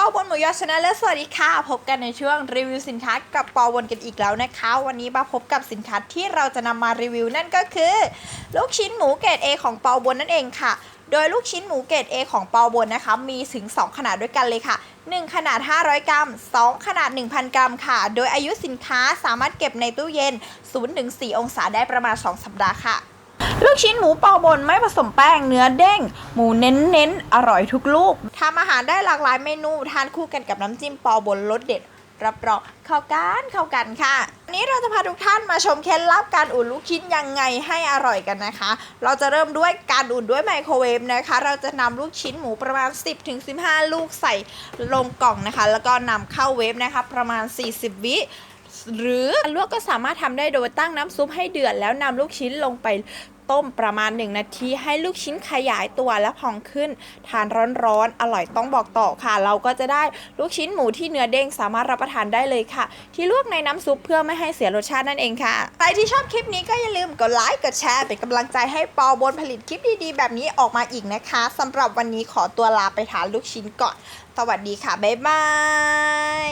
ปอบนหมูยอชนะและสวัสดีค่ะ พบกันในช่วงรีวิวสินค้ากับปอบนกันอีกแล้วนะคะ วันนี้มาพบกับสินค้าที่เราจะนำมารีวิวนั่นก็คือ ลูกชิ้นหมูเกรด A ของปอบนนั่นเองค่ะ โดยลูกชิ้นหมูเกรด A ของปอบนนะคะมีถึง 2 ขนาดด้วยกันเลยค่ะ 1 ขนาด 500 กรัม 2 ขนาด 1,000 กรัมค่ะ โดยอายุสินค้าสามารถเก็บในตู้เย็น 0-4 องศาได้ประมาณ 2 สัปดาห์ค่ะ ลูกชิ้นหมูเปาบนไม่ผสมแป้งเนื้อเด้ง หมูเน้นเน้นอร่อยทุกลูกทำอาหารได้หลากหลายเมนูทานคู่กันกับน้ำจิ้มเปาบนรสเด็ดรับรองเข้ากันเข้ากันค่ะวันนี้เราจะพาทุกท่านมาชมเคล็ดลับการอุ่นลูกชิ้นยังไงให้อร่อยกันนะคะ เราจะเริ่มด้วยการอุ่นด้วยไมโครเวฟนะคะ เราจะนำลูกชิ้นหมูประมาณ 10-15 ลูกใส่ลงกล่องนะคะ แล้วก็นำเข้าเวฟนะคะ ประมาณ 40 วิ หรือลวกก็สามารถทำได้โดยตั้งน้ำซุปให้เดือดแล้วนำลูกชิ้นลงไปต้มประมาณ 1 นาทีให้ลูกชิ้นขยายตัวและพองขึ้น ทานร้อนๆ อร่อยต้องบอกต่อค่ะ เราก็จะได้ลูกชิ้นหมูที่เนื้อเด้งสามารถรับประทานได้เลยค่ะ ที่ลวกในน้ำซุปเพื่อไม่ให้เสียรสชาตินั่นเองค่ะ ใครที่ชอบคลิปนี้ก็อย่าลืมกดไลค์กดแชร์เป็นกำลังใจให้ปอบนผลิตคลิปดีๆ แบบนี้ออกมาอีกนะคะสำหรับวันนี้ขอตัวลาไปทานลูกชิ้นก่อน สวัสดีค่ะบ๊ายบาย